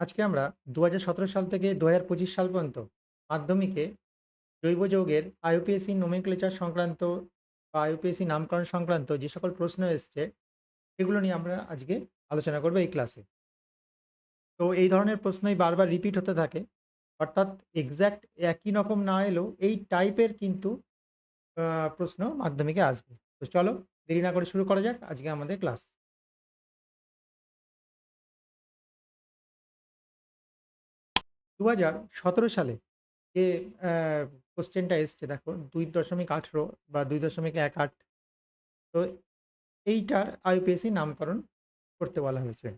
আজকে আমরা দু হাজার সতেরো সাল থেকে দু হাজার পঁচিশ সাল পর্যন্ত মাধ্যমিকে জৈব যৌগের আইউপিএসসি নোমেনক্লেচার সংক্রান্ত বা আইউপিএসসি নামকরণ সংক্রান্ত যে সকল প্রশ্ন এসছে সেগুলো নিয়ে আমরা আজকে আলোচনা করব এই ক্লাসে তো এই ধরনের প্রশ্নই বারবার রিপিট হতে থাকে। অর্থাৎ এক্স্যাক্ট একই রকম না এলেও এই টাইপের কিন্তু প্রশ্ন মাধ্যমিকে আসবে। তো চলো দেরি না করে শুরু করা যাক আজকে আমাদের ক্লাস দু হাজার সতেরো সালে যে কোশ্চেনটা এসছে, দেখো, দুই দশমিক আঠেরো বা দুই দশমিক এক আট। তো এইটার আইপিএসসি নামকরণ করতে বলা হয়েছে।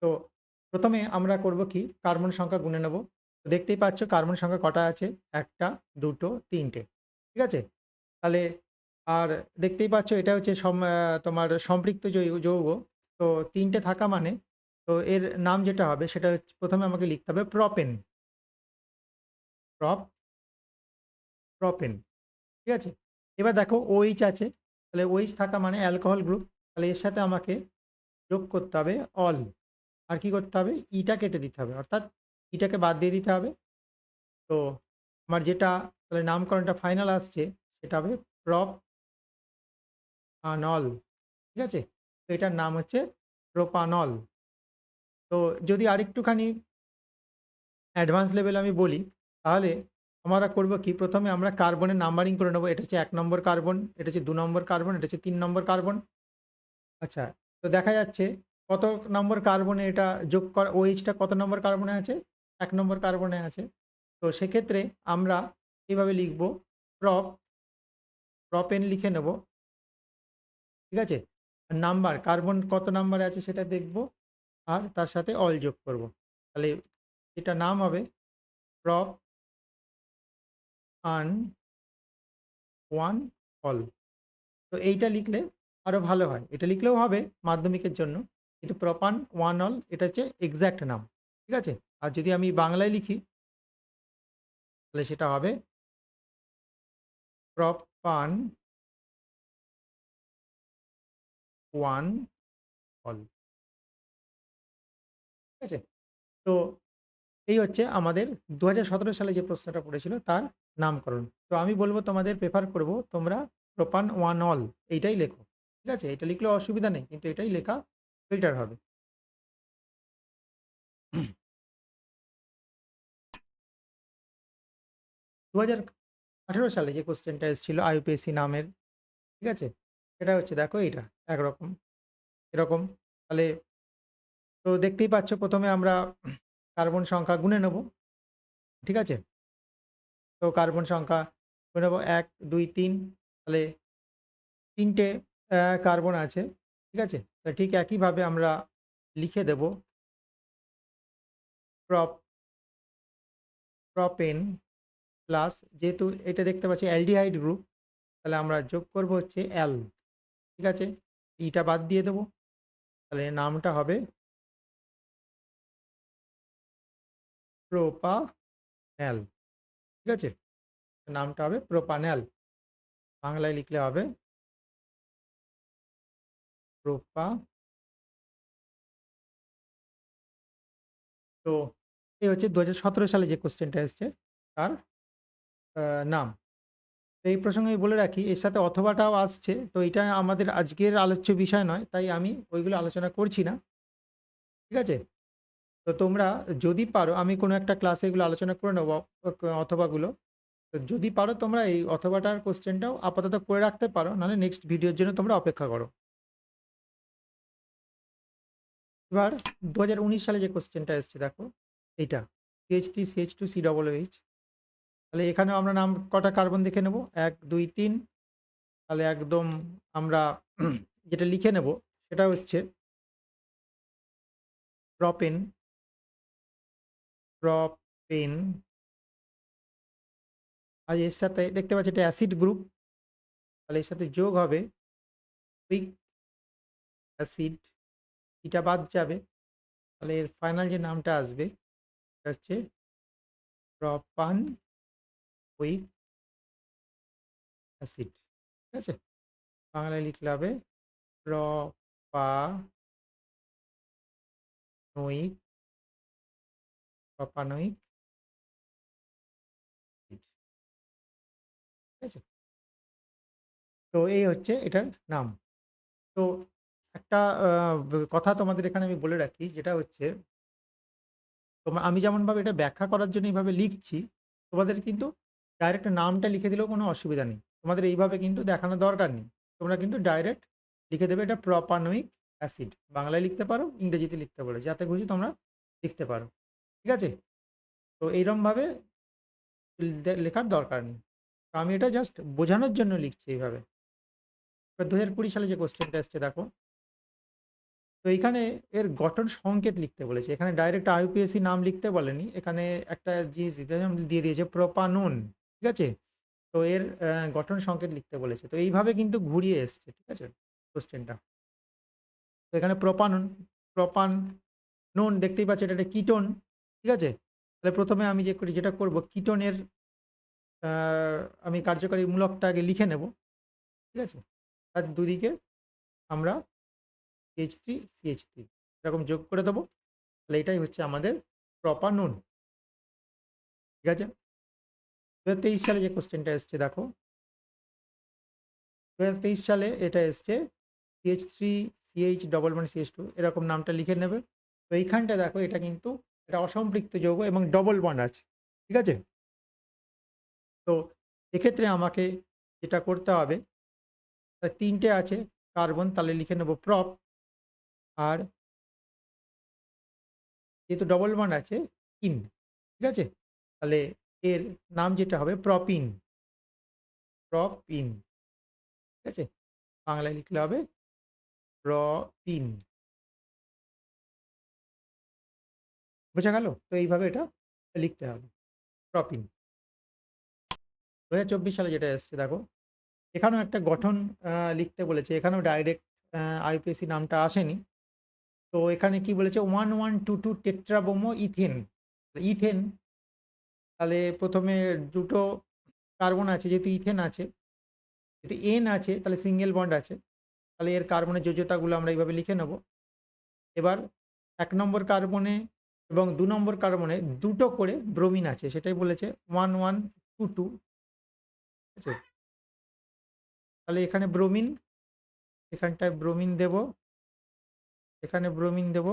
তো প্রথমে আমরা করব কি? কার্বন সংখ্যা গুনে নেব। দেখতেই পাচ্ছ কার্বন সংখ্যা কটা আছে? একটা, দুটো, তিনটে। ঠিক আছে? তাহলে আর দেখতেই পাচ্ছ এটা হচ্ছে সম- তোমার সম্পৃক্ত যৌগ। তো তিনটে থাকা মানে তো এর নাম যেটা হবে সেটা প্রথমে আমাকে লিখতে হবে প্রপেন। প্রপ, প্রপেন, ঠিক আছে? এবার দেখো ওইচ আছে, তাহলে ওইচ থাকা মানে অ্যালকোহল গ্রুপ, তাহলে এর সাথে আমাকে যোগ করতে হবে অল। আর কি করতে হবে? ইটা কেটে দিতে হবে, অর্থাৎ ইটাকে বাদ দিয়ে দিতে হবে। তো আমার যেটা, তাহলে নামকরণটা ফাইনাল আসছে, সেটা হবে প্রপ আনল, ঠিক আছে? তো এটার নাম হচ্ছে প্রোপানল। তো যদি আরেকটুখানি অ্যাডভান্স লেভেল আমি বলি, তাহলে আমরা করব কি? প্রথমে আমরা কার্বনের নাম্বারিং করে নেব। এটা হচ্ছে এক নম্বর কার্বন এটা হচ্ছে দু নম্বর কার্বন এটা হচ্ছে তিন নম্বর কার্বন আচ্ছা তো দেখা যাচ্ছে কত নম্বর কার্বনে এটা যোগ করা ওইচটা কত নম্বর কার্বনে আছে? এক নম্বর কার্বনে আছে। তো সেক্ষেত্রে আমরা এইভাবে লিখব? প্রপ প্রপেন লিখে নেব। ঠিক আছে? নাম্বার কার্বন কত নাম্বারে আছে সেটা দেখব। আর তার সাথে অল যোগ করব। তাহলে এটা নাম হবে প্রপ আন ওয়ান অল। তো এইটা লিখলে আরও ভালো হয়। এটা লিখলেও হবে মাধ্যমিকের জন্য। কিন্তু প্রপান ওয়ান অল এটা হচ্ছে এক্স্যাক্ট নাম। ঠিক আছে? আর যদি আমি বাংলায় লিখি তাহলে সেটা হবে প্রপান ওয়ান অল। ঠিক আছে? তো এই হচ্ছে আমাদের দু হাজার সতেরো সালে যে প্রশ্নটা পড়েছিল তার নামকরণ। তো আমি বলব তোমাদের প্রেফার করব তোমরা প্রপান ওয়ান অল এইটাই লেখো, ঠিক আছে? এটা লিখলে অসুবিধা নেই, কিন্তু এটাই লেখা বেটার হবে। দু হাজার আঠেরো সালে যে কোশ্চেনটা এসেছিল আইউপিএসসি নামের, ঠিক আছে? সেটা হচ্ছে দেখো এইটা, একরকম, এরকম, তাহলে তো দেখতেই পাচ্ছ প্রথমে আমরা কার্বন সংখ্যা গুনে নেব, ঠিক আছে? তো কার্বন সংখ্যা গুনে নেব এক, দুই, তিন, তাহলে তিনটে কার্বন আছে, ঠিক আছে? তা ঠিক একইভাবে আমরা লিখে দেব প্রপ, প্রপেন প্লাস যেহেতু এটা দেখতে পাচ্ছি অ্যালডিহাইড গ্রুপ, তাহলে আমরা যোগ করব হচ্ছে অ্যাল ঠিক আছে? ইটা বাদ দিয়ে দেবো, তাহলে নামটা হবে প্রোপান্যাল ঠিক আছে? নামটা হবে প্রোপান্যাল বাংলায় লিখলে হবে প্রোপা তো এই হচ্ছে দু হাজার সতেরো সালে যে কোশ্চেনটা এসছে, তার নাম। তো এই প্রসঙ্গে বলে রাখি, এর সাথে অথবাটাও আসছে, তো এটা আমাদের আজকের আলোচ্য বিষয় নয়, তাই আমি ওইগুলো আলোচনা করছি না। ঠিক আছে? তো তোমরা যদি পারো, আমি কোনো একটা ক্লাসে এগুলো আলোচনা করে নেব, অথবাগুলো। তো যদি পারো তোমরা এই অথবাটার কোশ্চেনটাও আপাতত করে রাখতে পারো, নাহলে নেক্সট ভিডিওর জন্য তোমরা অপেক্ষা করো। এবার দু হাজার উনিশ সালে যে কোশ্চেনটা এসছে, দেখো, এইটা CH three CH two C double H তাহলে এখানেও আমরা নাম, কটা কার্বন দেখে নেব? এক, দুই, তিন। তাহলে একদম আমরা যেটা লিখে নেব, সেটা হচ্ছে প্রপেন প্রপেন আর এর সাথে দেখতে পাচ্ছি এটা অ্যাসিড গ্রুপ তাহলে এর সাথে যোগ হবে উইক অ্যাসিড এটা বাদ যাবে। তাহলে এর ফাইনাল যে নামটা আসবে সেটা হচ্ছে প্রপান উইক অ্যাসিড ঠিক আছে? বাংলায় লিখলে হবে প্রপা অ্যাসিড ঠিক আছে? তো এই হচ্ছে এটার নাম। তো একটা কথা তোমাদের এখানে আমি বলে রাখি, যেটা হচ্ছে তোমার আমি যেমনভাবে এটা ব্যাখ্যা করার জন্য এইভাবে লিখছি, তোমাদের কিন্তু ডাইরেক্ট নামটা লিখে দিলেও কোনো অসুবিধা নেই। তোমাদের এইভাবে কিন্তু দেখানোর দরকার নেই। তোমরা কিন্তু ডাইরেক্ট লিখে দেবে এটা প্রপানোইক অ্যাসিড বাংলায় লিখতে পারো, ইংরেজিতে লিখতে পারো, যাতে খুশি তোমরা লিখতে পারো। ঠিক আছে? তো এইরকমভাবে লে- লেখার দরকার নেই। তো আমি এটা জাস্ট বোঝানোর জন্য লিখছি এইভাবে। দু হাজার কুড়ি সালে যে কোশ্চেনটা এসছে, দেখো। তো এইখানে এর গঠন সংকেত লিখতে বলেছে। এখানে ডাইরেক্ট আইপিএসসি নাম লিখতে বলেনি। এখানে একটা জিনিস দিয়ে দিয়েছে প্রপানুন ঠিক আছে? তো এর গঠন সংকেত লিখতে বলেছে। তো এইভাবে কিন্তু ঘুরিয়ে এসছে, ঠিক আছে? কোশ্চেনটা তো এখানে প্রপানুন প্রপান নুন দেখতেই পাচ্ছ এটা একটা কিটোন ঠিক আছে? তাহলে প্রথমে আমি যে করি, যেটা করব কিটোনের আমি কার্যকারী মূলকটা আগে লিখে নেব, ঠিক আছে? তার দুদিকে আমরা সিএইচ থ্রি সিএইচ থ্রি এরকম যোগ করে দেবো, তাহলে এটাই হচ্ছে আমাদের প্রপার নুন ঠিক আছে? দু তেইশ সালে যে কোশ্চেনটা এসছে, দেখো। দু তেইশ সালে এটা এসছে CH three CH double one CH two এরকম নামটা লিখে নেবে। তো এইখানটা দেখো, এটা কিন্তু এটা অসম্পৃক্ত যৌগ এবং ডবল বন্ড আছে, ঠিক আছে? তো এক্ষেত্রে আমাকে যেটা করতে হবে তিনটে আছে কার্বন তাহলে লিখে নেব প্রপ আর যেহেতু ডবল বন্ড আছে ইন ঠিক আছে? তাহলে এর নাম যেটা হবে প্রপিন প্রপিন ঠিক আছে? বাংলায় লিখলে হবে প্রপিন বোঝা গেল? তো এইভাবে এটা লিখতে হবে। প্রপিন দু হাজার সালে যেটা এসছে, দেখো। এখানেও একটা গঠন লিখতে বলেছে। এখানেও ডাইরেক্ট আইপিএসসি নামটা আসেনি। তো এখানে কি বলেছে? One one two two tetrabromo ethane ethane তাহলে প্রথমে দুটো কার্বন আছে, যেহেতু ইথেন আছে, যেহেতু এন আছে, তাহলে সিঙ্গেল বন্ড আছে। তাহলে এর কার্বনের যোজ্যতাগুলো আমরা এইভাবে লিখে নেব। এবার এক নম্বর কার্বনে এবং দু নম্বর কার্বনে দুটো করে ব্রোমিন আছে, সেটাই বলেছে ওয়ান ওয়ান টু টু। ঠিক আছে? তাহলে এখানে ব্রোমিন, এখানটায় ব্রোমিন দেব, এখানে ব্রোমিন দেব,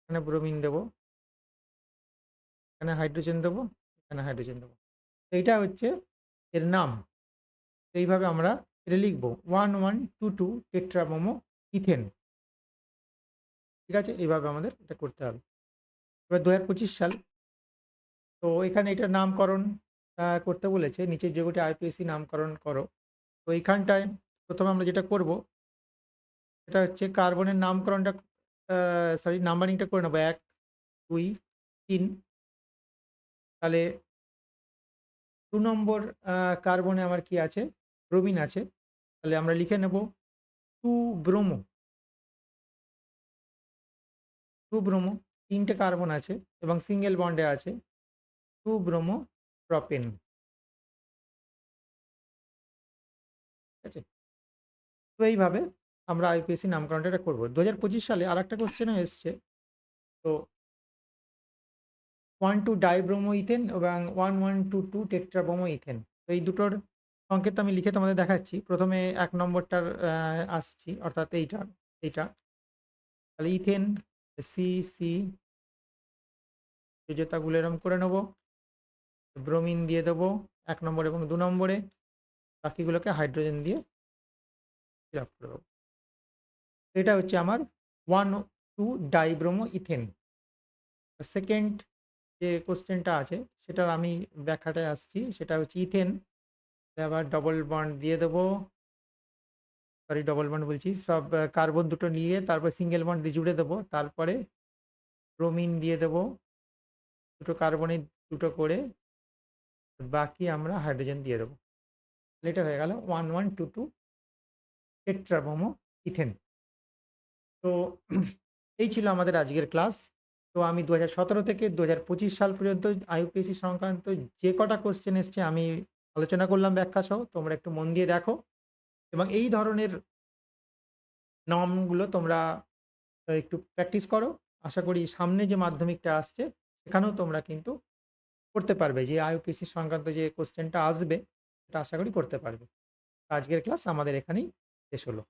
এখানে ব্রোমিন দেব, এখানে হাইড্রোজেন দেব, এখানে হাইড্রোজেন দেব। এইটা হচ্ছে এর নাম। এইভাবে আমরা এটা লিখব, one one two two tetrabromo ethane. ঠিক আছে? এইভাবে আমাদের এটা করতে হবে। এবার দু হাজার পঁচিশ সাল, তো এখানে এটার নামকরণ করতে বলেছে। নিচের যোগটি আইপিএসসি নামকরণ করো। তো এইখানটায় প্রথমে আমরা যেটা করব এটা হচ্ছে কার্বনের নামকরণটা সরি নাম্বারিংটা করে নেব। এক, দুই, তিন। তাহলে দু নম্বর কার্বনে আমার কি আছে? ব্রোমিন আছে। তাহলে আমরা লিখে নেব টু ব্রোমো টু ব্রোমো তিনটে কার্বন আছে এবং সিঙ্গেল বন্ডে আছে টু ব্রোমো প্রপেন ঠিক আছে? তো এইভাবে আমরা আইপিএসসি নামকরণটা এটা করব। দু হাজার পঁচিশ সালে আর একটা কোশ্চেনও এসছে। তো ওয়ান টু ডাইব্রোমো ইথেন এবং one one two two tetrabromo ethane তো এই দুটোর সংকেত আমি লিখে তোমাদের দেখাচ্ছি। প্রথমে এক নম্বরটার আসছি, অর্থাৎ এইটার এইটা। তাহলে ইথেন সি সি যোজতাগুলো এরম করে নেব। ব্রোমিন দিয়ে দেবো এক নম্বর এবং দু নম্বরে। বাকিগুলোকে হাইড্রোজেন দিয়ে ফিল আপ করে এটা হচ্ছে আমার one two dibromo ethane. Second যে কোশ্চেনটা আছে, সেটার আমি ব্যাখ্যাটায় আসছি, সেটা হচ্ছে ইথেন। আবার ডবল বন্ড দিয়ে দেবো। সরি ডবল বন্ড বলছি। সব কার্বন দুটো নিয়ে তারপর সিঙ্গেল বন্ড দিয়ে জুড়ে দেবো। তারপরে ব্রোমিন দিয়ে দেবো। দুটো কার্বনে দুটো করে বাকি আমরা হাইড্রোজেন দিয়ে দেবো। এটা হয়ে গেল one one two two tetrabromo ethane. তো এই ছিল আমাদের আজকের ক্লাস। তো আমি দু থেকে দু হাজার পঁচিশ সাল পর্যন্ত আইউপিএসসি সংক্রান্ত যে কটা কোশ্চেন এসছে আমি আলোচনা করলাম ব্যাখ্যা সহ, তোমরা একটু মন দিয়ে দেখো। এবং এই ধরনের নর্মগুলো তোমরা একটু প্র্যাকটিস করো। আশা করি সামনে যে মাধ্যমিকটা আসছে এখানেও তোমরা কিন্তু করতে পারবে যে আইওপিসি সংক্রান্ত যে কোশ্চেনটা আসবে, সেটা আশা করি করতে পারবে। আজকের ক্লাস আমাদের এখানেই শেষ হলো।